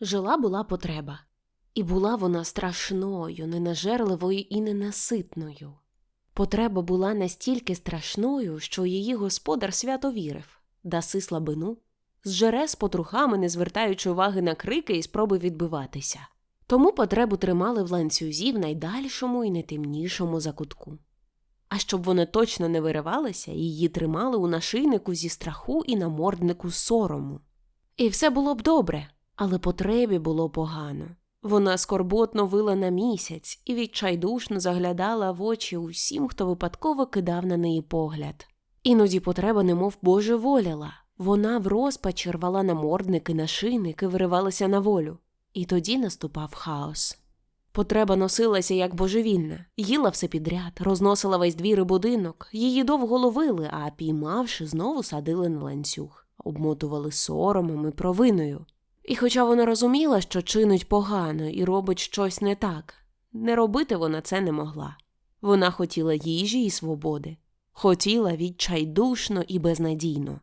Жила була потреба, і була вона страшною, ненажерливою і ненаситною. Потреба була настільки страшною, що її господар свято вірив даси слабину, зжере з потрухами, не звертаючи уваги на крики і спроби відбиватися. Тому потребу тримали в ланцюзі в найдальшому і найтемнішому закутку. А щоб вона точно не виривалася, її тримали у нашийнику зі страху і наморднику сорому. І все було б добре, але потребі було погано. Вона скорботно вила на місяць і відчайдушно заглядала в очі усім, хто випадково кидав на неї погляд. Іноді потреба немов божеволіла. Вона в розпачі рвала намордники, нашийники, виривалася на волю. І тоді наступав хаос. Потреба носилася як божевільна, їла все підряд, розносила весь двір і будинок, її довго ловили, а піймавши, знову садили на ланцюг, обмотували соромом і провиною. І хоча вона розуміла, що чинить погано і робить щось не так, не робити вона це не могла. Вона хотіла їжі і свободи, хотіла відчайдушно і безнадійно.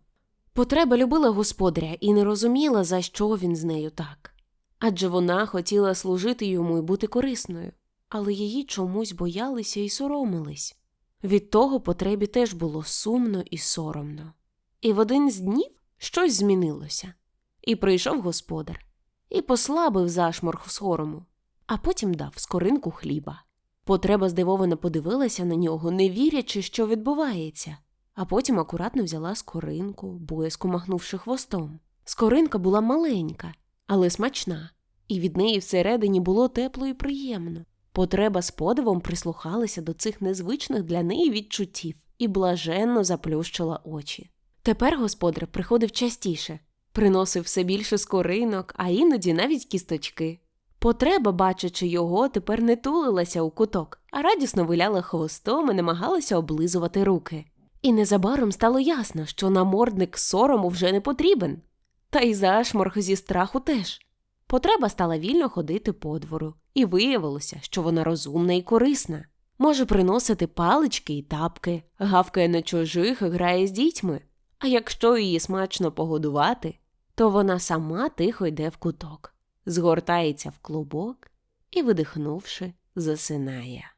Потреба любила господаря і не розуміла, за що він з нею так. Адже вона хотіла служити йому і бути корисною, але її чомусь боялися і соромились. Від того потребі теж було сумно і соромно. І в один з днів щось змінилося. І прийшов господар, і послабив зашморг сорому, а потім дав скоринку хліба. Потреба здивовано подивилася на нього, не вірячи, що відбувається, а потім акуратно взяла скоринку, боязко махнувши хвостом. Скоринка була маленька, але смачна, і від неї всередині було тепло і приємно. Потреба з подивом прислухалася до цих незвичних для неї відчуттів і блаженно заплющила очі. Тепер господар приходив частіше, приносив все більше скоринок, а іноді навіть кісточки. Потреба, бачачи його, тепер не тулилася у куток, а радісно виляла хвостом і намагалася облизувати руки. І незабаром стало ясно, що намордник сорому вже не потрібен, та й зашморг зі страху теж. Потреба стала вільно ходити по двору, і виявилося, що вона розумна і корисна. Може приносити палички і тапки, гавкає на чужих і грає з дітьми. А якщо її смачно погодувати, то вона сама тихо йде в куток, згортається в клубок і, видихнувши, засинає.